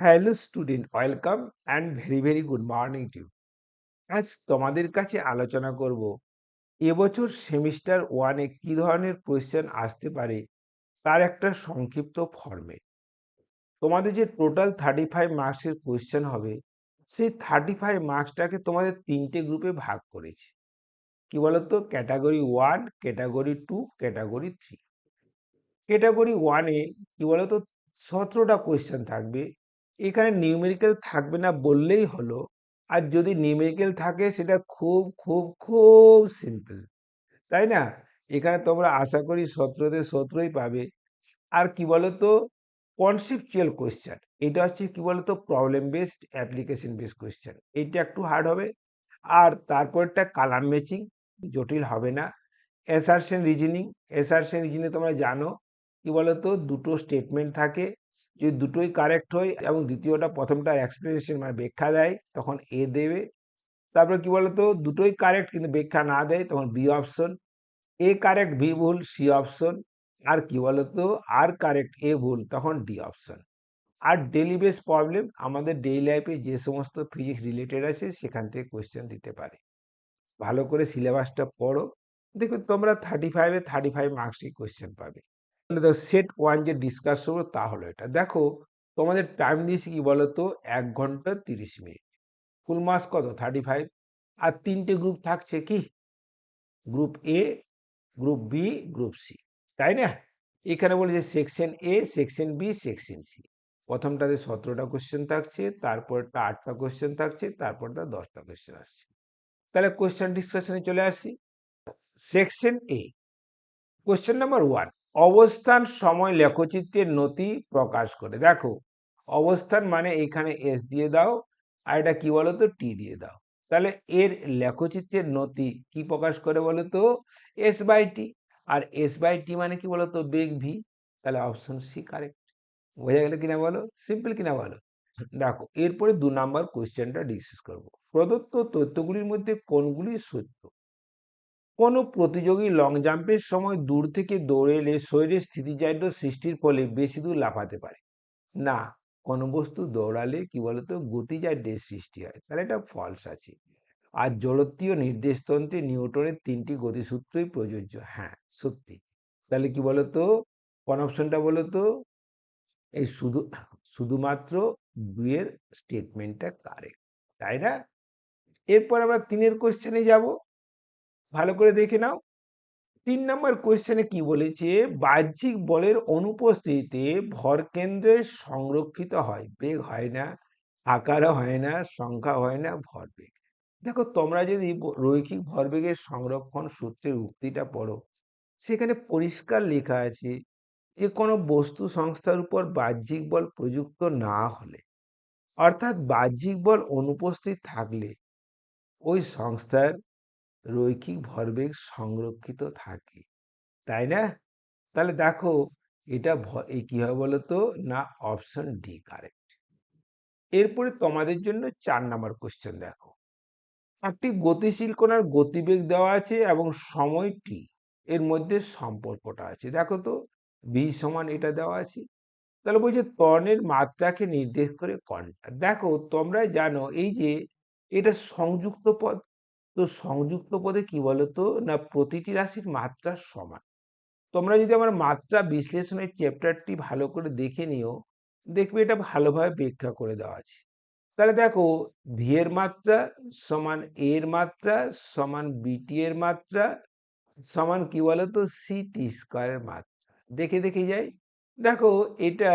Hello student welcome and very very good morning to আজ তোমাদের কাছে আলোচনা করব, এবছর সেমিস্টার ওয়ানে কি ধরনের কোয়েশ্চেন আসতে পারে তার একটা সংক্ষিপ্ত ফর্মে তোমাদের যে টোটাল থার্টি ফাইভ মার্কসের কোয়েশ্চেন হবে, সেই থার্টি ফাইভ মার্কসটাকে তোমাদের তিনটে গ্রুপে ভাগ করেছে। কি বলতো? Category one category two category three category ওয়ানে কি বলতো? সতেরোটা কোয়েশ্চেন থাকবে। এখানে নিউমেরিক্যাল থাকবে না বললেই হলো। আর যদি নিউমেরিক্যাল থাকে, সেটা খুব খুব খুব সিম্পল তাই না? এখানে তোমরা আশা করি সতেরোতে সতেরোই পাবে। আর কি বলতো? কনসেপচুয়াল কোয়েশ্চেন এটা হচ্ছে কি বলতো? Problem based application based question এইটা একটু হার্ড হবে। আর তারপরটা কালাম ম্যাচিং জটিল হবে না। অ্যাসারশন রিজনিং অ্যাসারশন রিজনিং তোমরা জানো। কি বলতো? দুটো স্টেটমেন্ট থাকে। যদি দুটোই কারেক্ট হয় এবং দ্বিতীয়টা প্রথমটার এক্সপ্লেনেশন মানে ব্যাখ্যা দেয়, তখন এ দেবে। তারপরে কি বলতো? দুটোই কারেক্ট কিন্তু ব্যাখ্যা না দেয়, তখন B option A correct B ভুল সি অপশন আর কি বলতো? আর কারেক্ট এ ভুল, তখন ডি অপশন আর ডেলি বেস প্রবলেম আমাদের ডেইলি লাইফে যে সমস্ত ফিজিক্স রিলেটেড আছে, সেখান থেকে কোয়েশ্চেন দিতে পারে। ভালো করে সিলেবাসটা পড়ো। দেখবে তোমরা থার্টি ফাইভে থার্টি ফাইভ মার্কসই কোয়েশ্চেন পাবে। সেট ওয়ান যে ডিসকাস করব তা হলো এটা। দেখো, তোমাদের টাইম দিয়েছি কি বলতো? এক ঘণ্টা তিরিশ মিনিট। ফুল মার্কস কত? থার্টি ফাইভ আর তিনটে গ্রুপ থাকছে কি? Group A group B group C তাই না? এখানে বলেছে section A section B section C প্রথমটাতে সতেরোটা কোশ্চেন থাকছে, তারপরটা আটটা কোশ্চেন থাকছে, তারপরটা দশটা কোশ্চেন আসছে। তাহলে কোশ্চেন ডিসকাশনে চলে আসি। Section A question number one অবস্থান সময় লেখচিত্রের নথি প্রকাশ করে। দেখো, অবস্থান মানে এখানে এস দিয়ে দাও আর এটা কি বলতো? টি দিয়ে দাও। তাহলে এর লেখচিত্রের নথি কি প্রকাশ করে বলতো? এস বাই টি আর এস বাই টি মানে কি বলতো? বেগ ভি তাহলে অপশন সি কারেক্ট বোঝা গেল কিনা বলো? সিম্পল কিনা বলো? দেখো, এরপরে দু নাম্বার কোয়েশ্চেনটা ডিসকাস করব। প্রদত্ত তথ্যগুলির মধ্যে কোনগুলি সত্য? কোনো প্রতিযোগী লং জাম্পের সময় দূর থেকে দৌড়ে এলে শরীরের স্থিতিজাড্য সৃষ্টির ফলে বেশি দূর লাফাতে পারে। না, কোনো বস্তু দৌড়ালে কি বলতো গতিজাড্যের সৃষ্টি হয়। তাহলে এটা ফলস আছে। আর জড়ত্বীয় নির্দেশতন্ত্রে নিউটনের তিনটি গতিসূত্রই প্রযোজ্য। হ্যাঁ সত্যি। তাহলে কি বলতো, কোন অপশনটা বলতো, এই শুধু, শুধুমাত্র দুইয়ের স্টেটমেন্টটা কারেক্ট তাই না? এরপর আমরা তিনের কোশ্চেনে যাব। ভালো করে দেখে নাও। তিন নম্বর কোয়েশ্চেনে কি বলেছে? বাহ্যিক বলের অনুপস্থিতিতে ভর কেন্দ্রে সংরক্ষিত হয়। বেগ হয় না, আকারও হয় না সংখ্যা হয় না ভরবেগ দেখো, তোমরা যদি রৈখিক ভরবেগের সংরক্ষণ সূত্রের উক্তিটা পড়ো, সেখানে পরিষ্কার লেখা আছে যে, কোনো বস্তু সংস্থার উপর বাহ্যিক বল প্রযুক্ত না হলে, অর্থাৎ বাহ্যিক বল অনুপস্থিত থাকলে, ওই সংস্থার রৈখিক ভরবেগ সংরক্ষিত থাকে। তাই না? তাহলে দেখো, এটা কি হবে বলতো? না অপশন ডি কারেক্ট এরপরে তোমাদের জন্য চার নাম্বার কোশ্চেন দেখো। একটি গতিশীল কোনার গতিবেগ দেওয়া আছে এবং সময়টি এর মধ্যে সম্পর্কটা আছে। দেখো তো বি সমান এটা দেওয়া আছে। তাহলে বলছে ত্বরণের মাত্রাকে নির্দেশ করে কোনটা দেখো তোমরা জানো, এই যে এটা সংযুক্ত পদ তো সংযুক্ত পদে কি বলতো? না প্রতিটি রাশির মাত্রা সমান। তোমরা যদি আমার মাত্রা বিশ্লেষণের চ্যাপ্টারটি ভালো করে দেখে নিও, দেখবে এটা ভালোভাবে ব্যাখ্যা করে দেওয়া আছে। তাহলে দেখো ভি এর মাত্রা সমান এর মাত্রা সমান বিটি এর মাত্রা সমান কি বলতো? সি টি স্কোয়ারের মাত্রা। দেখে দেখে যাই। দেখো, এটা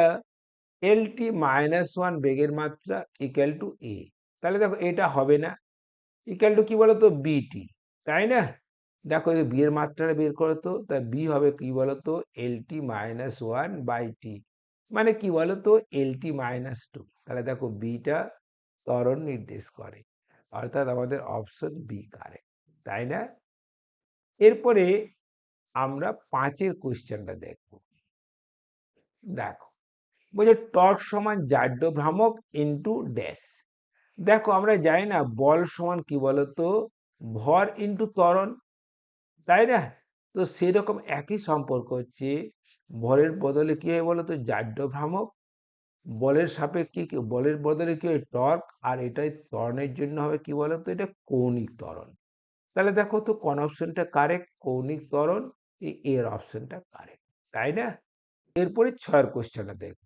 এল টি মাইনাস ওয়ান বেগের মাত্রা ইকুয়াল টু এ তাহলে দেখো, এটা হবে না। ইকাল টু কি বলতো? বিটি তাই না? দেখো বি এর মাত্রাটা বের করো তো, তা বি হবে কি বলতো? L T minus one by T মানে কি বলতো? এল টি মাইনাস টু তাহলে দেখো বিটা ত্বরণ নির্দেশ করে, অর্থাৎ আমাদের অপশন বি কারেক্ট তাই না? এরপরে আমরা পাঁচের কোয়েশ্চেনটা দেখব। দেখো, বলছে টর্ক সমান জাড্য ভ্রামক ইন্টু ড্যাশ দেখো আমরা যাই না বল সমান কি বলতো? ভর ইন্টু ত্বরণ, তাই না? তো সেরকম একই সম্পর্ক হচ্ছে, ভরের বদলে কি হয় বলতো? জাড্য ভ্রামক বলের সাপেক্ষে কি, বলের বদলে কি হয়? টর্ক, আর এটাই ত্বরণের জন্য হবে কি বলতো? এটা কৌণিক ত্বরণ। তাহলে দেখো তো কোন অপশনটা কারেক্ট? কৌণিক ত্বরণ এর অপশনটা কারেক্ট, তাই না? এরপরে ছয়ের কোশ্চেনটা দেখব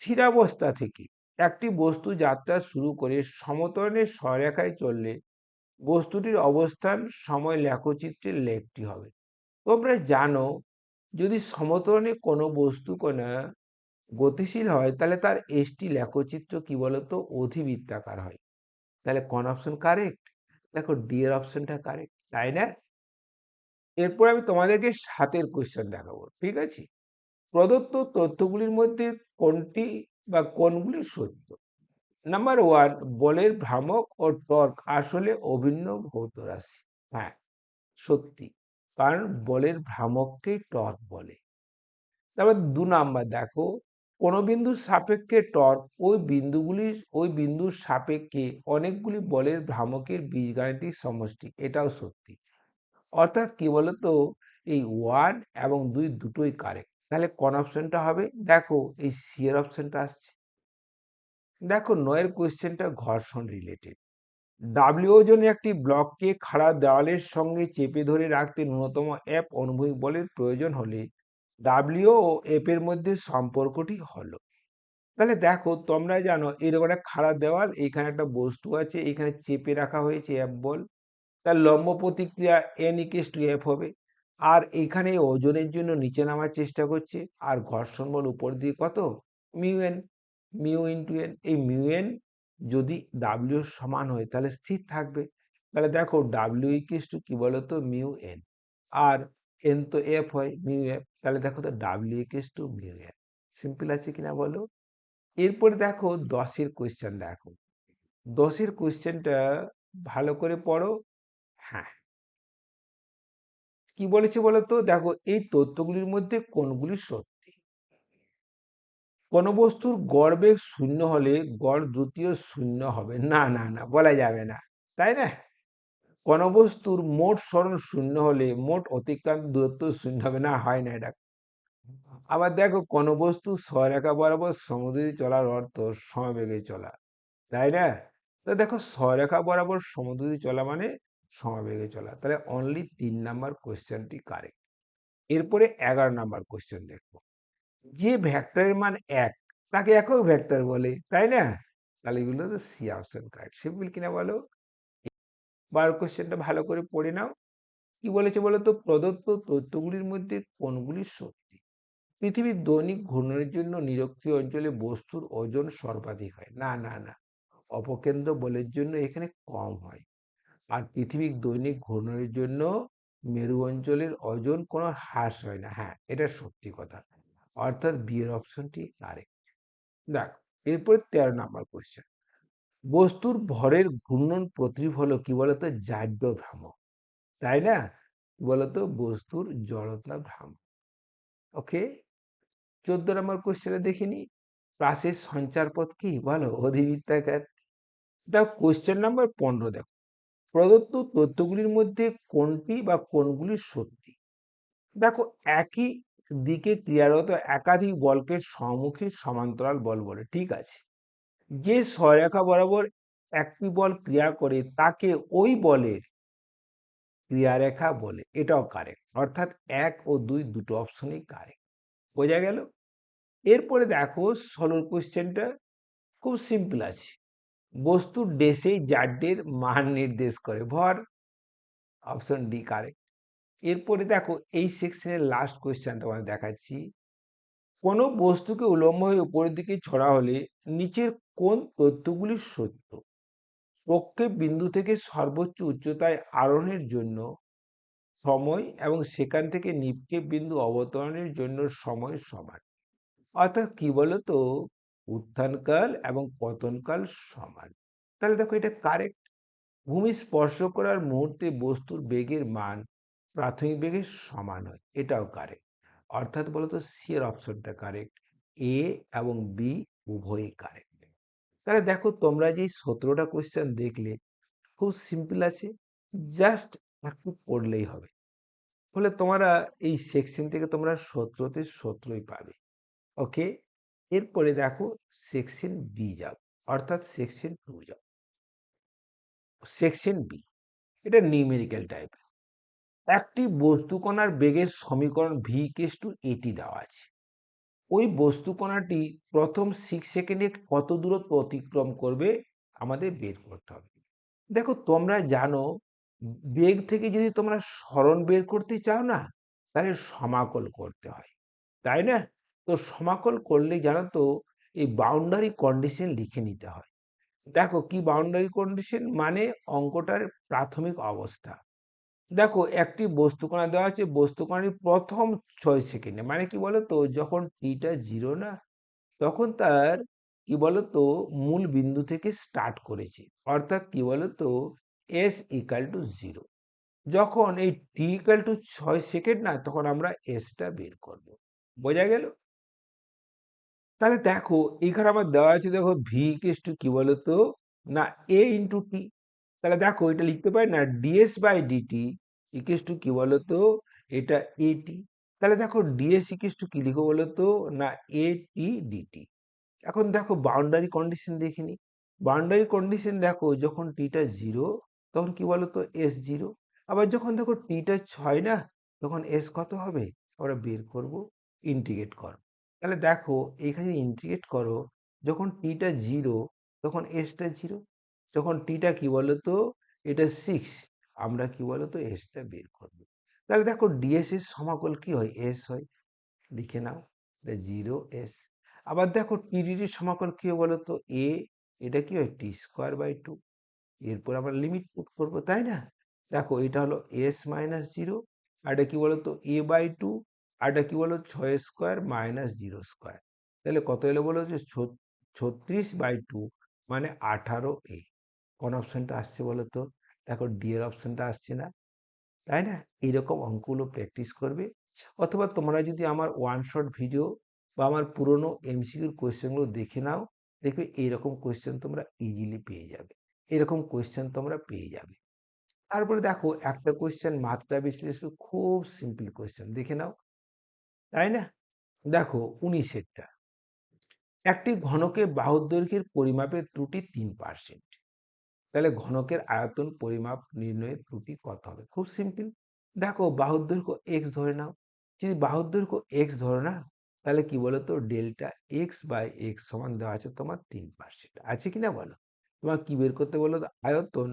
স্থিরাবস্থা থেকে একটি বস্তু যাত্রা শুরু করে সমতরণের সরেখায় চললে বস্তুটির অবস্থান সময় লেখচিত্রের লেখটি হবে। তোমরা জানো, যদি সমতরণে কোনো বস্তু কোনা গতিশীল হয়, তাহলে তার এসটি লেখচিত্র কি বলতো? অধিবৃত্তাকার হয়। তাহলে কোন অপশন কারেক্ট দেখো ডি এর অপশনটা কারেক্ট তাই না? এরপর আমি তোমাদেরকে সাতের কোশ্চেন দেখাবো, ঠিক আছে? প্রদত্ত তথ্যগুলির মধ্যে কোনটি বা কোনগুলি সত্য? নাম্বার ওয়ান বলের ভ্রামক ও টর্ক আসলে অভিন্ন ভৌত রাশি হ্যাঁ সত্যি। কারণ বলের ভ্রামককেই টর্ক বলে। তারপর দু নাম্বার, দেখো, কোন বিন্দুর সাপেক্ষে টর্ক ওই বিন্দুগুলির, ওই বিন্দুর সাপেক্ষে অনেকগুলি বলের ভ্রামকের বীজগাণিতিক সমষ্টি, এটাও সত্যি। অর্থাৎ কি বলতো? এই ওয়ান এবং দুই দুটোই কারেক্ট তাহলে কোন অপশনটা হবে? দেখো, এই সি এর অপশনটা আসছে। দেখো নয়ের কোয়েশ্চেনটা ঘর্ষণ রিলেটেড ডাব্লিউ ওজনে একটি ব্লককে খাড়া দেওয়ালের সঙ্গে চেপে ধরে রাখতে ন্যূনতম অ্যাপ অনুভূমিক বলের প্রয়োজন হলে ডাব্লিউ ও এফ এর মধ্যে সম্পর্কটি হলো। তাহলে দেখো, তোমরা জানো, এরকম একটা খাড়া দেওয়াল, এখানে একটা বস্তু আছে, এখানে চেপে রাখা হয়েছে অ্যাপ বল। তার লম্ব প্রতিক্রিয়া এন ইকেস টু এফ হবে। আর এখানে ওজনের জন্য নিচে নামার চেষ্টা করছে। আর ঘর্ষণ বল উপর দিয়ে কত? Mu N. Mu into N. এই মিউ এন যদি ডাব্লিউ সমান হয় তাহলে স্থির থাকবে। তাহলে দেখো ডাব্লিউ ইকেস টু কি বলতো? Mu N. আর এন তো এফ হয়, মিউ এফ তাহলে দেখো তো W equals to mu F simple আছে কিনা বলো? এরপরে দেখো দশের কোয়েশ্চেন দেখো। দশের কোয়েশ্চেনটা ভালো করে পড়ো। হ্যাঁ। কি বলেছে বলতো? দেখো, এই তথ্যগুলির মধ্যে কোনগুলি সত্যি? কোন বস্তুর গড় বেগ শূন্য হলে গড় দ্বিতীয় শূন্য হবে। না না না, বলা যাবে না। তাই না? কোন বস্তুর মোট সরণ শূন্য হলে মোট অতিক্রান্ত দূরত্ব শূন্য হবে। না, হয় না এটা। আবার দেখো, কোন বস্তু সরেখা বরাবর সমুদ্রে চলার অর্থ সমবেগে চলা। তাই না? তো দেখো সরেখা বরাবর সমুদ্রে চলা মানে সমবেগে চলা। তাহলে অনলি তিন নাম্বার কোয়েশ্চেনটি কারেক্ট এরপরে এগারো নাম্বার কোয়েশ্চেন দেখব। যে ভ্যাক্টরের মান এক, তাকে একক ভ্যাক্টর বলে, তাই না? তাহলে এগুলো তো সি অপশন কারেক্ট সিম্পল কিনা বলো? বার কোয়েশ্চেনটা ভালো করে পড়ে নাও। কি বলেছে বলো তো? প্রদত্ত তথ্যগুলির মধ্যে কোনগুলি সত্যি? পৃথিবীর দৈনিক ঘূর্ণনের জন্য নিরক্ষীয় অঞ্চলে বস্তুর ওজন সর্বাধিক হয়। না না না। অপকেন্দ্র বলের জন্য এখানে কম হয়। আর পৃথিবীর দৈনিক ঘূর্ণনের জন্য মেরু অঞ্চলের ওজন কোনো হ্রাস হয় না। হ্যাঁ এটা সত্যি কথা। অর্থাৎ বিয়ের অপশনটি কারেক্ট দেখ, এরপরে তেরো নাম্বার কোয়েশ্চেন বস্তুর ভরের ঘূর্ণন প্রতিরূপ হলো কি বলতো? জাড্য ভ্রামক। তাই না? বলতো? বস্তুর জড়তা ভ্রামক। ওকে চোদ্দ নম্বর কোয়েশ্চেনে দেখিনি। প্রাসের সঞ্চার পথ কি? বলো? অধিবৃত্তাকার। এটা কোয়েশ্চেন নাম্বার পনেরো দেখো। প্রদত্ত তথ্যগুলির মধ্যে কোনটি বা কোনগুলি সত্যি? দেখো, একই দিকে ক্রিয়ারত একাধিক বলকে সম্মুখী সমান্তরাল বল বলে, ঠিক আছে? যে সরেখা বরাবর একটি বল ক্রিয়া করে, তাকে ওই বলের ক্রিয়ারেখা বলে, এটাও কারেক্ট অর্থাৎ এক ও দুই দুটো অপশনই কারেক্ট বোঝা গেল? এরপরে দেখো ষোলোর কোশ্চেনটা খুব সিম্পল আছে। বস্তুর ডেসে জাড্ডের মান নির্দেশ করে। ভর অপশন ডি কারেক্ট এরপরে দেখো, এই সেকশনের লাস্ট কোয়েশ্চেন তোমাদের দেখাচ্ছি। কোনো বস্তুকে উলম্ব হয়ে উপরের দিকে ছড়া হলে নিচের কোন তথ্যগুলি সত্য? প্রক্ষেপ বিন্দু থেকে সর্বোচ্চ উচ্চতায় আরোহণের জন্য সময় এবং সেখান থেকে নিক্ষেপ বিন্দু অবতরণের জন্য সময় সমান। অর্থাৎ কি বলতো? উত্থানকাল এবং পতনকাল সমান। তাহলে দেখো এটা কারেক্ট ভূমি স্পর্শ করার মুহূর্তে বস্তুর বেগের মান প্রাথমিক বেগের সমান হয়, এটাও কারেক্ট অর্থাৎ বলতো সি এর অপশনটা কারেক্ট এ এবং বি উভয়ই কারেক্ট তাহলে দেখো তোমরা যে সতেরোটা কোয়েশ্চেন দেখলে, খুব সিম্পল আছে জাস্ট একটু পড়লেই হবে। ফলে তোমরা এই সেকশন থেকে তোমরা সতেরোতে সতেরোই পাবে ওকে এরপরে দেখো সেকশন বি যাব, অর্থাৎ সেকশন টু যাব। সেকশন বি এটা নিউমেরিক্যাল টাইপ একটি বস্তুকণার বেগের সমীকরণ ভি কেস টু এটি দেওয়া আছে। ওই বস্তুকণাটি প্রথম সিক্স সেকেন্ডে কত দূরত্ব অতিক্রম করবে আমাদের বের করতে হবে। দেখো তোমরা জানো, বেগ থেকে যদি তোমরা স্মরণ বের করতে চাও না, তাহলে সমাকল করতে হয়। তাই না? তো সমাকল করলে জানো তো, এই বাউন্ডারি কন্ডিশন লিখে নিতে হয়। দেখো কি বাউন্ডারি কন্ডিশন মানে অঙ্কটার প্রাথমিক অবস্থা। দেখো একটি বস্তুকণা দেওয়া আছে বস্তুকণাটি প্রথম ছয় সেকেন্ডে। মানে কি বলতো? যখন টিটা জিরো না, তখন তার কি বলতো? মূল বিন্দু থেকে স্টার্ট করেছে। অর্থাৎ কি বলতো? এস ইকাল টু জিরো যখন এই টি ইকাল টু ছয় সেকেন্ড না, তখন আমরা এসটা বের করব। বোঝা গেল? তাহলে দেখো, এখানে আমার দেওয়া আছে দেখো ভি ইকেস টু কি বলতো? না এ ইন্টু টি তাহলে দেখো, এটা লিখতে পারি না DS by DT equals to কি বলতো? এটা এটি তাহলে দেখো ডিএস ইকেস টু কি লিখো বলতো? না এ টি ডিটি এখন দেখো বাউন্ডারি কন্ডিশন দেখিনি বাউন্ডারি কন্ডিশন দেখো, যখন টিটা জিরো তখন কি বলতো? এস জিরো আবার যখন দেখো টিটা ছয় না, তখন এস কত হবে? আমরা বের করব ইন্টিগ্রেট কর তাহলে দেখো এইখানে ইন্টিগ্রেট করো, যখন টিটা জিরো তখন এসটা জিরো যখন টিটা কি বলতো? এটা সিক্স আমরা কি বলতো? এসটা বের করব। তাহলে দেখো ডিএস এর সমাকল কি হয়? এস হয়। লিখে নাও, এটা জিরো এস আবার দেখো টিডিটির সমাকল কি বলতো? এ এটা কি হয়? টি স্কোয়ার বাই টু এরপর আমরা লিমিট পুট করব, তাই না? দেখো, এটা হলো এস মাইনাস জিরো আর এটা কি বলতো? এ বাই টু আর এটা কি বলো? ছয় স্কোয়ার মাইনাস জিরো স্কোয়ার। তাহলে কত এলো বলো যে ছত্রিশ বাই টু মানে আঠারো এ। কোন অপশনটা আসছে বলো তো? দেখো ডি এর অপশনটা আসছে না। তাই না? এইরকম অঙ্কগুলো প্র্যাকটিস করবে। অথবা তোমরা যদি আমার ওয়ান শট ভিডিও বা আমার পুরনো এমসিকিউর কোয়েশ্চেনগুলো দেখে নাও, দেখবে এইরকম কোয়েশ্চেন তোমরা ইজিলি পেয়ে যাবে। এরকম কোয়েশ্চেন তোমরা পেয়ে যাবে। তারপরে দেখো একটা কোয়েশ্চেন মাত্রা বিশ্লেষণ, খুব সিম্পল কোয়েশ্চেন দেখে নাও। তাই না? দেখো উনিশেরটা। একটি ঘনকে বাহুর দৈর্ঘ্যের পরিমাপের ত্রুটি তিন পার্সেন্ট তাহলে ঘনকের আয়তন পরিমাপ নির্ণয়ের ত্রুটি কত হবে? খুব সিম্পল দেখো বাহুর দৈর্ঘ্য এক্স ধরে নাও। যদি বাহুর দৈর্ঘ্য এক্স ধরে না, তাহলে কি বলো তো ডেল্টা এক্স বাই এক্স সমান দেওয়া আছে তোমার তিন পার্সেন্ট আছে কিনা বলো? তোমার কি বের করতে বলো আয়তন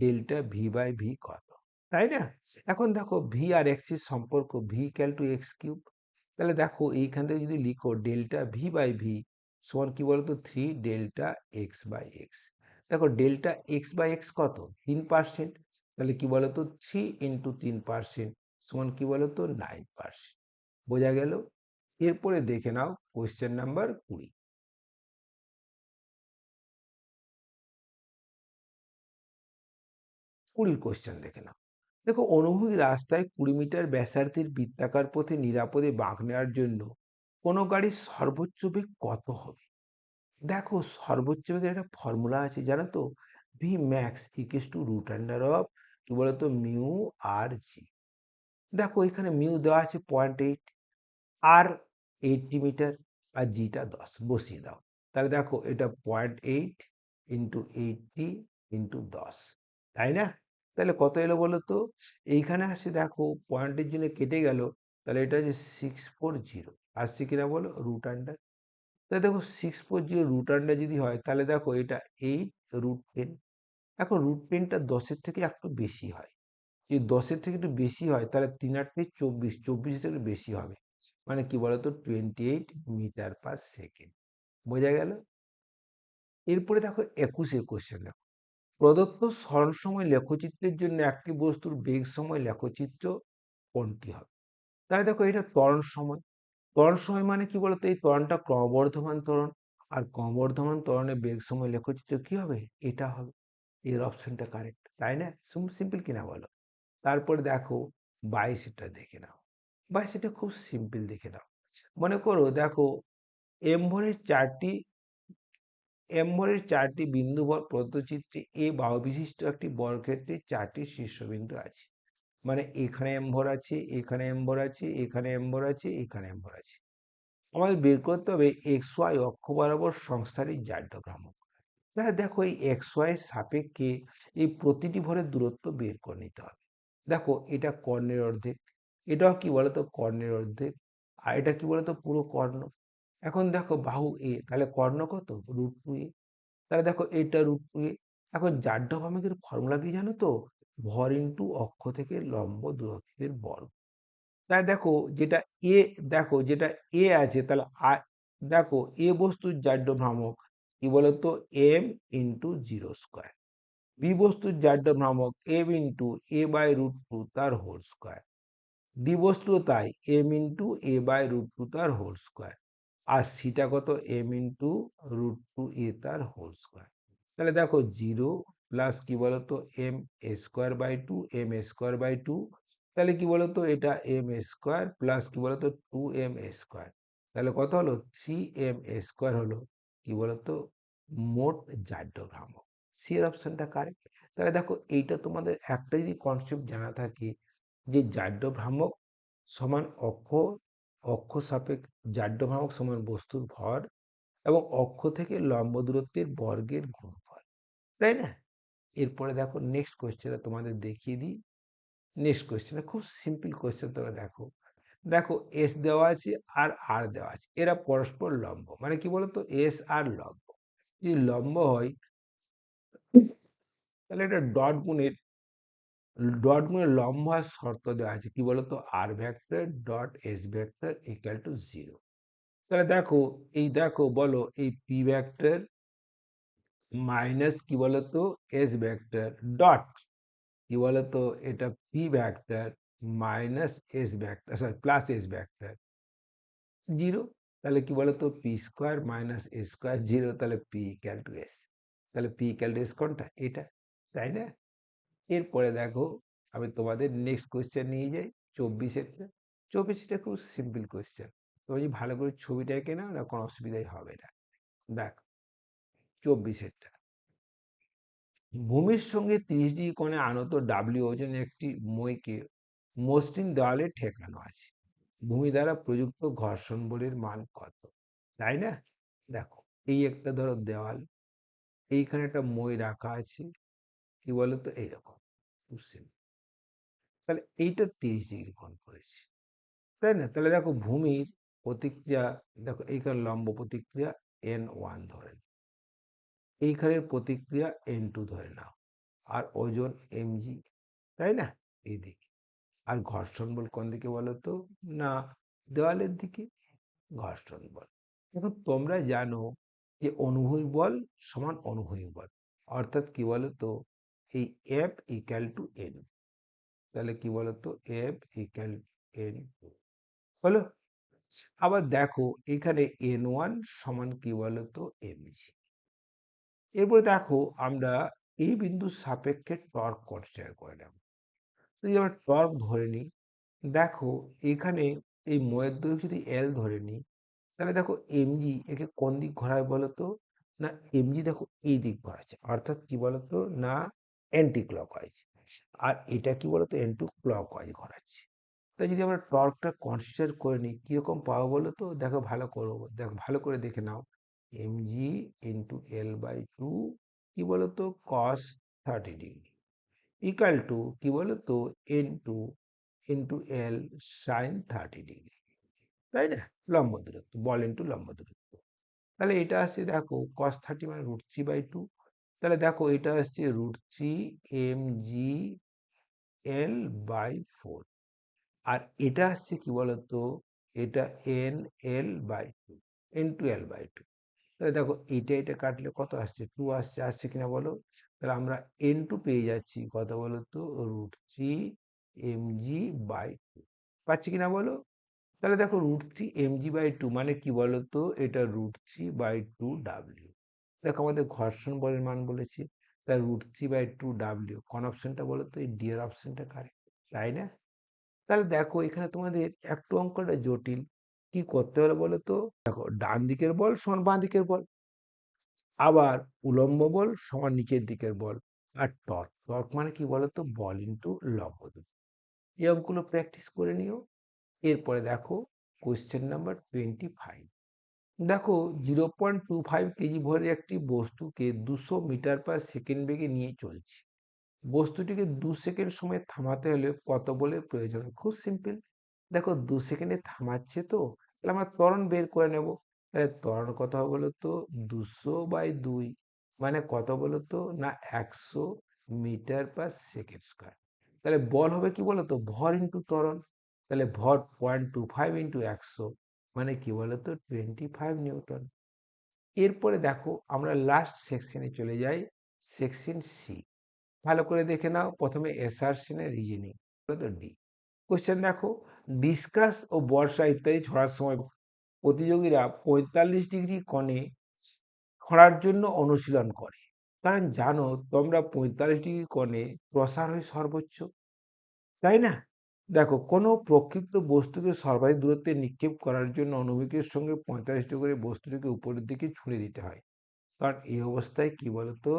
ডেল্টা ভি বাই ভি কত? তাই না? এখন দেখো ভি আর এক্সের সম্পর্ক V equal to X cube তাহলে দেখো এইখান থেকে যদি লিখো ডেল্টা ভি বাই ভি সমান কি বলতো? Three delta X by X দেখো ডেল্টা এক্স বাই এক্স কত? তিন পার্সেন্ট তাহলে কি বলতো? থ্রি ইন্টু তিন পার্সেন্ট সমান কি বলতো? নাইন পার্সেন্ট বোঝা গেল? এরপরে দেখে নাও কোয়েশ্চেন নাম্বার কুড়ি। কুড়ির কোয়েশ্চেন দেখে নাও। দেখো অনুভূমিক রাস্তায় কুড়ি মিটার ব্যাসার্ধের বৃত্তাকার পথে নিরাপদে বাঁক নেওয়ার জন্য কোনো গাড়ির সর্বোচ্চ বেগ কত হবে? দেখো, সর্বোচ্চ বেগের একটা ফর্মুলা আছে, জানো তো? V max equals to root under of কি বলতো? মিউ আর জি দেখো, এখানে মিউ দেওয়া আছে পয়েন্ট এইট আর এইটটি মিটার আর জিটা দশ। বসিয়ে দাও। তাহলে দেখো, এটা point eight into eighty into দশ। তাই না? তাহলে কত এলো বলো তো এইখানে আসছে দেখো পয়েন্টের জন্য কেটে গেল তাহলে এটা হচ্ছে সিক্স ফোর জিরো আসছে কিনা বলো? রুট আন্ডার তাহলে দেখো six four zero root under যদি হয় তাহলে দেখো এটা এইট রুট টেন এখন রুট টেনটা দশের থেকে একটু বেশি হয়। যদি দশের থেকে একটু বেশি হয় তাহলে তিন আটটি চব্বিশ চব্বিশ থেকে বেশি হবে। মানে কি বলতো? Twenty eight metre per second বোঝা গেল? এরপরে দেখো একুশের কোশ্চেন দেখো। প্রদত্ত স্মরণ সময় লেখচিত্রের জন্য একটি বস্তুর বেগ সময় লেখচিত্র কোনটি হবে? তাহলে দেখো এটা ত্বরণ সময়। ত্বরণ সময় মানে কি বলতো? এই ত্বরণটা ক্রমবর্ধমান ত্বরণ। আর ক্রমবর্ধমান ত্বরণের বেগ সময় লেখচিত্র কি হবে? এটা হবে। এর অপশনটা কারেক্ট তাই না? সিম্পল কিনা বলো? তারপরে দেখো বাইশটা দেখে নাও। বাইশটা খুব সিম্পল দেখে নাও। মনে করো দেখো এমভরের চারটি এম্বরের চারটি বিন্দু বল প্রদত্তচিত্রে এ বাহু বিশিষ্ট একটি বর্গক্ষেত্রে চারটি শীর্ষবিন্দু আছে। মানে এখানে এম্বর আছে, এখানে এম্বর আছে, এখানে এম্বর আছে, এখানে এম্বর আছে। আমাদের বের করতে হবে এক্স ওয়াই অক্ষ বরাবর সংস্থানের জাড্য ভ্রামক তাহলে দেখো এই এক্স ওয়াই সাপেক্ষে এই প্রতিটি ভরের দূরত্ব বের করে নিতে হবে। দেখো এটা কর্ণের অর্ধেক, এটাও কি বলতো কর্ণের অর্ধেক, আর এটা কি বলতো পুরো কর্ণ? এখন দেখো বাহু এ, তাহলে কর্ণ কত? Root two A. তাহলে দেখো এটা রুট টু এ। এখন জাড্য ভ্রামকের ফর্মুলা কি জানো তো? ভর ইন্টু অক্ষ থেকে লম্ব দূরত্বের বর্গ। তাই দেখো যেটা এ, দেখো যেটা এ আছে, তাহলে দেখো এ বস্তুর জাড্য ভ্রামক কি বলতো? M into zero square. B বস্তুর জাড্য ভ্রামক M into A by root two তার হোল স্কোয়ার। ডি বস্তু তাই, M into A by root two তার হোল স্কোয়ার। আর সিটা কত? M into root two A তার হোল স্কোয়ার তাহলে দেখো জিরো প্লাস কি বলতো? M A square by two M A square by two তাহলে কি বলতো? এটা এম এ স্কোয়ার প্লাস কি বলতো? টু এম এ স্কোয়ার তাহলে কত হলো? থ্রি এম এ স্কোয়ার হলো কি বলতো? মোট জাড্য ভ্রামক সি এর অপশনটা কারেক্ট তাহলে দেখো এইটা তোমাদের একটা যদি কনসেপ্ট জানা থাকে যে জাড্য ভ্রামক সমান অক্ষ অক্ষ সাপেক্ষ জাড্য ভ্রামক সমান বস্তুর ভর এবং অক্ষ থেকে লম্ব দূরত্বের বর্গের গুণফল, তাই না? এরপরে দেখো নেক্সট কোয়েশ্চেনটা তোমাদের দেখিয়ে দিই। নেক্সট কোয়েশ্চেন খুব সিম্পল কোয়েশ্চেন তোমরা দেখো। দেখো এস দেওয়া আছে আর আর দেওয়া আছে। এরা পরস্পর লম্ব। মানে কি বলতো? এস আর লম্ব। যদি লম্ব হয়, তাহলে এটা ডট গুণের ডট গুণের লম্ব শর্ত দেওয়া আছে। কি বলতো? আর vector dot S vector equal to zero তাহলে দেখো, এই দেখো, বলো, এই পি ভ্যাক্টর মাইনাস কি বলতো? এস ভ্যাক্টর ডট কি বলতো? এটা P vector minus S vector sorry plus S vector zero তাহলে কি বলতো? P square minus A square zero তাহলে পি ইক্যাল টু এস তাহলে পি ইক্যাল টু এস কোনটা? এটা, তাই না? এরপরে দেখো, আমি তোমাদের নেক্সট কোয়েশ্চেন নিয়ে যাই চব্বিশেরটা চব্বিশটা খুব সিম্পল কোয়েশ্চেন তুমি যদি ভালো করে ছবিটা এঁকে নাও না, কোনো অসুবিধাই হবে না। দেখ চব্বিশেরটা ভূমির সঙ্গে তিরিশ ডিগ্রি কোণে আনত ডাব্লিউ ওজনের একটি মইকে মসৃণ দেওয়ালে ঠেকানো আছে। ভূমি দ্বারা প্রযুক্ত ঘর্ষণ বলের মান কত? তাই না? দেখো, এই একটা ধরো দেওয়াল, এইখানে একটা মই রাখা আছে। কি বলতো? এইরকম। তাহলে এইটা তিরিশ ডিগ্রি কোণ করেছে। তাই না? তাহলে দেখো ভূমির প্রতিক্রিয়া, দেখো এইখানে লম্ব প্রতিক্রিয়া এন ওয়ান ধরে এইখানের প্রতিক্রিয়া এন টু ধরে নাও। আর ওজন এমজি তাই না? এইদিকে। আর ঘর্ষণ বল কোন দিকে বলো তো? না, দেওয়ালের দিকে। ঘর্ষণ বল। এখন তোমরা জানো যে অনুভূমি বল সমান অনুভূমি বল। অর্থাৎ কি বলতো এই এফ ইক্যাল টু এন তাহলে কি বলতো? এফ ইক্যাল এন হলো? আবার দেখো, এখানে এন ওয়ান সমান কি বলতো? এমজি এরপরে দেখো, আমরা এই বিন্দুর সাপেক্ষে টর্ক কনসিডার করে নেব। যদি আমরা টর্ক ধরে নিই, দেখো, এখানে এই ময়ের দৈর্ঘ্য যদি এল ধরে নিই, তাহলে দেখো এমজি একে কোন দিক ঘোরায় বলতো? না এমজি দেখো, এই দিক ঘোরাচ্ছে। অর্থাৎ কি বলতো? না অ্যান্টি ক্লক ওয়াইজ আর এটা কি বলতো? অ্যান্টি ক্লক ওয়াইজ ঘোরাচ্ছে। তাই যদি আমরা টর্কটা কনসিডার করে নিই, কীরকম পাবো বলো তো দেখো ভালো করব দেখো ভালো করে দেখে নাও। M G into L by two কি বলতো? Cos thirty degree equal to কি বলতো? N two into L sine thirty degree তাই না? লম্ব দূরত্ব, বল ইন্টু লম্ব দূরত্ব। তাহলে এটা আসছে, দেখো কস থার্টি মানে রুট থ্রি বাই টু তাহলে দেখো এটা আসছে root three M G L by four আর এটা আসছে কি বলতো? এটা N L by two N two L by two তাহলে দেখো এটা এটা কাটলে কত আসছে? টু আসছে আসছে কিনা বলো? তাহলে আমরা এন টু পেয়ে যাচ্ছি কত বলো তো root three M G by two পাচ্ছি কিনা বলো? তাহলে দেখো root three M G by two মানে কি বলো তো এটা root three by two W দেখো আমাদের ঘর্ষণ বলের মান বলেছি তাহলে root three by two W কোন অপশনটা বলো তো? এই ডিয়ার অপশনটা কারেক্ট তাই না? তাহলে দেখো এখানে তোমাদের একটু অঙ্কটা জটিল, কি করতে হলে বলো তো? দেখো ডান দিকের বল সমান বাঁ দিকের বল, আবার উলম্ব বল সমান নিচের দিকের বল, আর টর্ক টর্ক মানে কি বলতো বল ইন্টু লম্ব এই অঙ্কগুলো প্র্যাকটিস করে নিও। এরপরে দেখো কোয়েশ্চেন নাম্বার টোয়েন্টি ফাইভ দেখো zero point two five KG ভরের একটি বস্তুকে দুশো মিটার পার সেকেন্ড বেগে নিয়ে চলছে। বস্তুটিকে দু সেকেন্ড সময় থামাতে হলে কত বলের প্রয়োজন? খুব সিম্পল দেখো দু সেকেন্ডে থামাচ্ছে তো, তাহলে আমরা ত্বরণ বের করে নেব। তাহলে ত্বরণ কত হবে বলো তো দুশো বাই দুই। মানে কত বলো তো না, একশো মিটার পার সেকেন্ড স্কোয়ার তাহলে বল হবে কি বলো তো ভর ইন্টু ত্বরণ। তাহলে ভর পয়েন্ট টু ফাইভ ইন্টু একশো। মানে কি বলতো? Twenty five newton. এরপরে দেখো আমরা লাস্ট সেকশনে চলে যাই সেকশন সি ভালো করে দেখে নাও, প্রথমে এসারশনের রিজনিং তো ডি কোশ্চেন দেখো ডিসকাস ও বর্ষা ইত্যাদি ছড়ার সময় প্রতিযোগীরা পঁয়তাল্লিশ ডিগ্রি কোণে খরার জন্য অনুশীলন করে। কারণ জানো, তোমরা পঁয়তাল্লিশ ডিগ্রি কোণে প্রসার হয় সর্বোচ্চ। তাই না? দেখো, কোনো প্রক্ষিপ্ত বস্তুকে সর্বাধিক দূরত্বে নিক্ষেপ করার জন্য অনুভূতির সঙ্গে পঁয়তাল্লিশ ডিগ্রি বস্তুটিকে উপরের দিকে ছুঁড়ে দিতে হয়। কারণ এই অবস্থায় কি বলতো?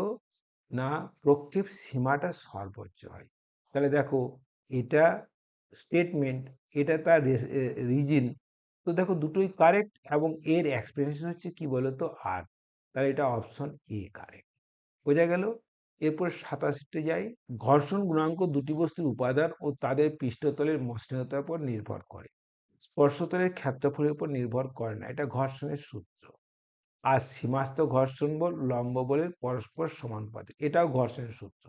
না, প্রক্ষেপ সীমাটা সর্বোচ্চ হয়। তাহলে দেখো, এটা স্টেটমেন্ট এটা তার রিজিন তো দেখো, দুটোই কারেক্ট এবং এর এক্সপ্লেনেশন হচ্ছে কি বলতো? আর। তাহলে এটা অপশন এ কারেক্ট বোঝা গেল? এরপর সাতাশিতে যাই। ঘর্ষণ গুণাঙ্ক দুটি বস্তুর উপাদান ও তাদের পৃষ্ঠতলের মসৃণতার উপর নির্ভর করে। স্পর্শতলের ক্ষেত্রফলের উপর নির্ভর করে না, এটা ঘর্ষণের সূত্র। আর সীমাস্ত ঘর্ষণ বল লম্ব বলের পরস্পর সমানুপাতিক এটাও ঘর্ষণের সূত্র।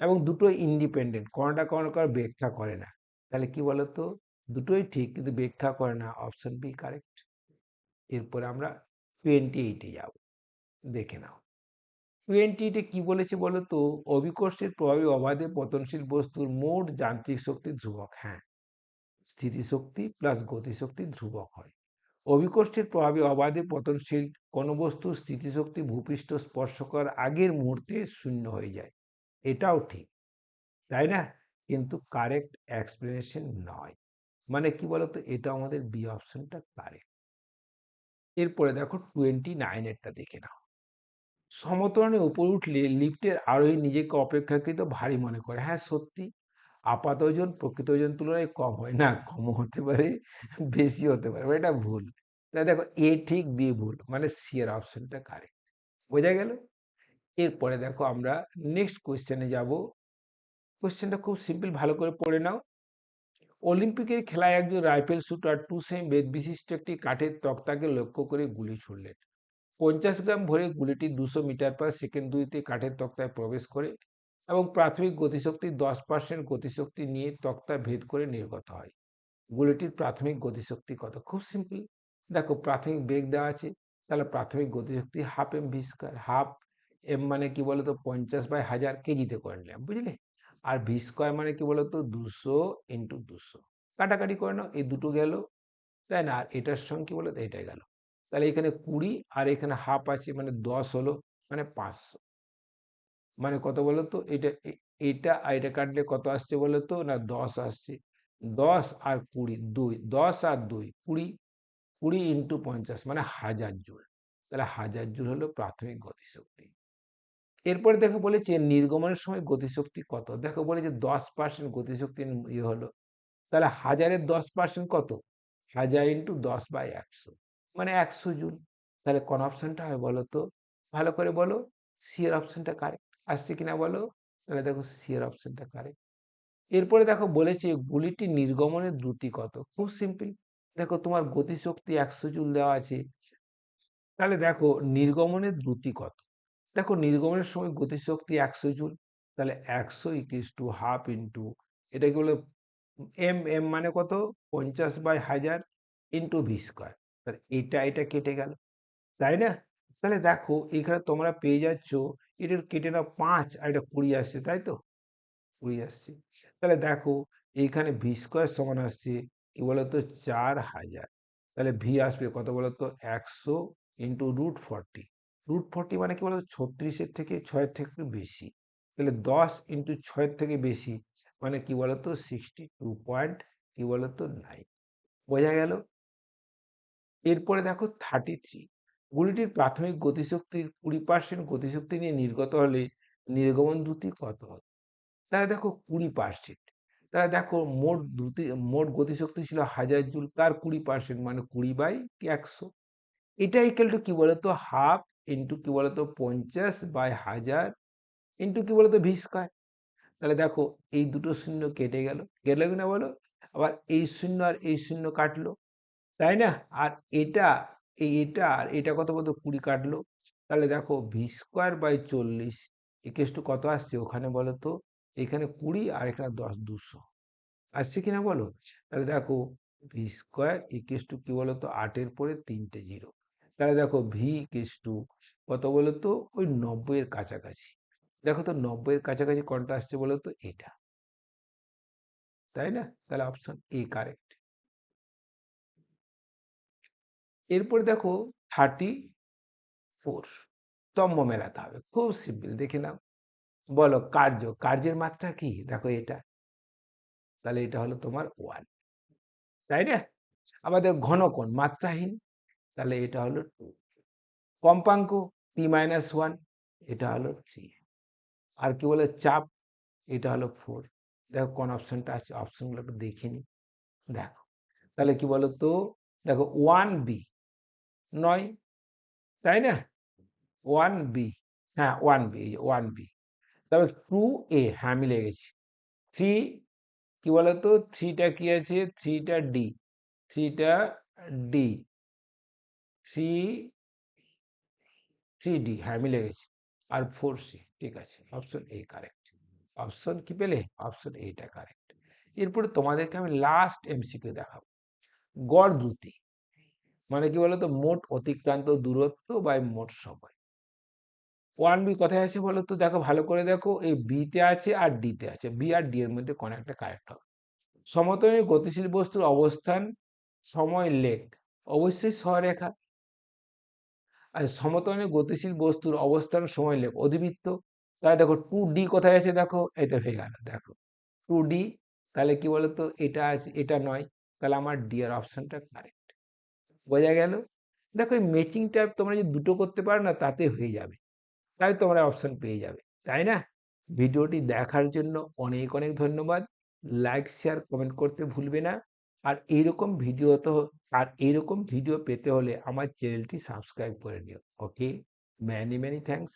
এবং দুটো ইন্ডিপেন্ডেন্ট কোনটা কোনো কারও ব্যাখ্যা করে না। তাহলে কি বলতো? দুটোই ঠিক, কিন্তু ব্যাখ্যা করে না অপশন বি কারেক্ট এরপরে আমরা টোয়েন্টি এইটে যাব। দেখে নাও। টোয়েন্টি এইটে কি বলেছে বলো তো? অভিকর্ষের প্রভাবে অবাধে পতনশীল বস্তুর মোট যান্ত্রিক শক্তি ধ্রুবক। হ্যাঁ স্থিতিশক্তি প্লাস গতিশক্তি ধ্রুবক হয়। অভিকর্ষের প্রভাবে অবাধে পতনশীল কোনো বস্তুর স্থিতিশক্তি ভূপৃষ্ঠ স্পর্শ করার আগের মুহূর্তে শূন্য হয়ে যায়। এটাও ঠিক। তাই না? কিন্তু কারেক্ট এক্সপ্লেনেশন নয়। মানে কি বলতো এটা আমাদের বি অপশনটা কারেক্ট এরপরে দেখো টোয়েন্টি নাইনেরটা দেখে নাও। সমতরণে উপরে উঠলে লিফটের আরোহী নিজেকে অপেক্ষাকৃত ভারী মনে করে। হ্যাঁ সত্যি, আপাত ওজন প্রকৃত ওজন তুলনায় কম হয়। না কম হতে পারে বেশি হতে পারে এটা ভুল। দেখো এ ঠিক বি ভুল মানে সি এর অপশনটা কারেক্ট বোঝা গেল? এরপরে দেখো, আমরা নেক্সট কোয়েশ্চেনে যাব। কোয়েশ্চেনটা খুব সিম্পল ভালো করে পড়ে নাও। অলিম্পিকের খেলায় একজন রাইফেল শুটার টু সেম বেদ বিশিষ্ট একটি কাঠের তক্তাকে লক্ষ্য করে গুলি ছুড়লেন। পঞ্চাশ গ্রাম ভরে গুলিটি দুশো মিটার পার সেকেন্ড দুইতে কাঠের তক্তায় প্রবেশ করে এবং প্রাথমিক গতিশক্তি দশ পার্সেন্ট গতিশক্তি নিয়ে তক্তা ভেদ করে নির্গত হয়। গুলিটির প্রাথমিক গতিশক্তি কত? খুব সিম্পল দেখো, প্রাথমিক বেগ দেওয়া আছে, তাহলে প্রাথমিক গতিশক্তি half M V square half M মানে কি বলতো? পঞ্চাশ বাই হাজার কেজিতে করে নিলাম, বুঝলে? আর ভি স্কোয়ার মানে কি বলতো? দুশো ইন্টু দুশো। কাটাকাটি করে নাও, এই দুটো গেল, তাই না? আর এটার সঙ্গে কি বলতো? এটাই গেল। তাহলে এখানে কুড়ি আর এখানে হাফ আছে মানে দশ হলো মানে পাঁচশো। মানে কত বলতো? এটা এটা আর এটা কাটলে কত আসছে বলতো? না, দশ আসছে। দশ আর কুড়ি, দুই, দশ আর দুই, কুড়ি কুড়ি ইন্টু পঞ্চাশ মানে হাজার জুল। তাহলে হাজার জুল হলো প্রাথমিক গতিশক্তি। এরপরে দেখো বলেছে নির্গমনের সময় গতিশক্তি কত? দেখো বলেছে দশ পার্সেন্ট গতিশক্তি ইয়ে হলো। তাহলে হাজারের দশ পার্সেন্ট কত? হাজার ইন্টু দশ বাই একশো। মানে একশো জুল তাহলে কোন অপশনটা হয় বলো তো ভালো করে বলো সি এর অপশনটা কারেক্ট আসছে কিনা বলো? তাহলে দেখো সি এর অপশনটা কারেক্ট এরপরে দেখো বলেছে গুলিটি নির্গমনের দ্রুতি কত? খুব সিম্পল দেখো তোমার গতিশক্তি একশো জুল দেওয়া আছে। তাহলে দেখো নির্গমনের দ্রুতি কত? দেখো নির্গমনের সময় গতিশক্তি একশো জুল তাহলে একশো ইকিস টু হাফ ইন্টু এটা কি বলে এম এম মানে কত? পঞ্চাশ বাই হাজার ইন্টু ভি স্কোয়ার তাহলে এটা এটা কেটে গেল। তাই না? তাহলে দেখো, এখানে তোমরা পেয়ে যাচ্ছ এটার কেটে না পাঁচ আর এটা কুড়ি আসছে, তাই তো? কুড়ি আসছে। তাহলে দেখো এইখানে ভি স্কোয়ার সমান আসছে, কি বলতো? চার হাজার। তাহলে ভি আসবে কত বলতো? একশো into root forty root forty মানে কি বলতো? ছত্রিশের থেকে ছয়ের থেকে বেশি। তাহলে দশ ইন্টু ছয়ের থেকে বেশি মানে কি বলতো? সিক্সটি টু পয়েন্ট কি বলতো? নাইন বোঝা গেল? এরপরে দেখো থার্টি থ্রি গুলিটির প্রাথমিক গতিশক্তির কুড়ি পার্সেন্ট গতিশক্তি নিয়ে নির্গত হলে নির্গমন দ্রুতি কত হবে? তাহলে দেখো কুড়ি পার্সেন্ট তাহলে দেখো মোট দ্রুতি, মোট গতিশক্তি ছিল হাজার জুল, তার কুড়ি পার্সেন্ট মানে কুড়ি বাই একশো। এটা ইকুয়াল টু কি বলতো? হাফ ইন্টু কি বলতো? পঞ্চাশ বাই হাজার ইন্টু কি বলতো? ভি তাহলে দেখো এই দুটো শূন্য কেটে গেল। গেল কি না বলো? আবার এই শূন্য আর এই শূন্য কাটলো। তাই না? আর এটা এই এটা আর এটা কত কত কুড়ি কাটলো। তাহলে দেখো ভি স্কোয়ার বাই চল্লিশ একেস টু কত আসছে ওখানে বলো তো এখানে কুড়ি আর এখানে দশ, দুশো। আসছে কিনা বলো? তাহলে দেখো ভি স্কোয়ার ইকেস টু কি বলো তো আটের পরে তিনটে জিরো। তাহলে দেখো ভি ইকেস টু কত বলো তো ওই নব্বইয়ের কাছাকাছি। দেখো তো নব্বইয়ের কাছাকাছি কোনটা আসছে বলো তো এটা। তাই না? তাহলে অপশন এ কারেক্ট এরপর দেখো থার্টি ফোর স্তম্ভ মেলাতে হবে। খুব সিম্পল দেখে নাও। বলো, কার্য, কার্যের মাত্রা কি? দেখো এটা। তাহলে এটা হলো তোমার ওয়ান তাই না? আমাদের ঘনকোণ মাত্রাহীন, তাহলে এটা হলো টু কম্পাঙ্ক টি মাইনাস ওয়ান এটা হলো থ্রি আর কি বলে চাপ? এটা হলো ফোর দেখো কোন অপশনটা আছে অপশনগুলো একটু দেখিনি দেখো। তাহলে কি বলো তো দেখো ওয়ান বি নয়, তাই না? ওয়ান বি হ্যাঁ ওয়ান বি ওয়ান বি তবে টু এ হ্যাঁ মিলে গেছি থ্রি কি বলতো? থ্রিটা কি আছে? থ্রিটা ডি থ্রিটা ডি থ্রি থ্রি ডি হ্যাঁ মিলে গেছে আর ফোর সি ঠিক আছে অপশন এ কারেক্ট অপশন কি পেলে? অপশন এইটা কারেক্ট এরপরে তোমাদেরকে আমি লাস্ট এমসিকিউ দেখাবো। গড় দ্রুতি। মানে কি বলতো? মোট অতিক্রান্ত দূরত্ব বাই মোট সময়। ওয়ান বি কোথায় আছে বলো তো দেখো, ভালো করে দেখো, এই বিতে আছে আর ডিতে আছে। বি আর ডি এর মধ্যে কোন একটা কারেক্ট হবে। সমতলে গতিশীল বস্তুর অবস্থান, সময় লেখ অবশ্যই সরেখা আর সমতলে গতিশীল বস্তুর অবস্থান, সময় লেখ অধিবৃত্ত। তাহলে দেখো টু ডি কোথায় আছে দেখো? এতে হয়ে গেল, দেখো। টু ডি তাহলে কি বলতো? এটা আছে, এটা নয়। তাহলে আমার ডি আর অপশনটা কারেক্ট বোঝা গেল? দেখো, এই ম্যাচিং টাইপ তোমরা যদি দুটো করতে পারো না, তাতে হয়ে যাবে। তাহলে তোমরা অপশন পেয়ে যাবে, তাই না? ভিডিওটি দেখার জন্য অনেক অনেক ধন্যবাদ। লাইক শেয়ার কমেন্ট করতে ভুলবে না। আর এইরকম ভিডিও তো, আর এইরকম ভিডিও পেতে হলে আমার চ্যানেলটি সাবস্ক্রাইব করে নিও ওকে ম্যানি ম্যানি থ্যাংকস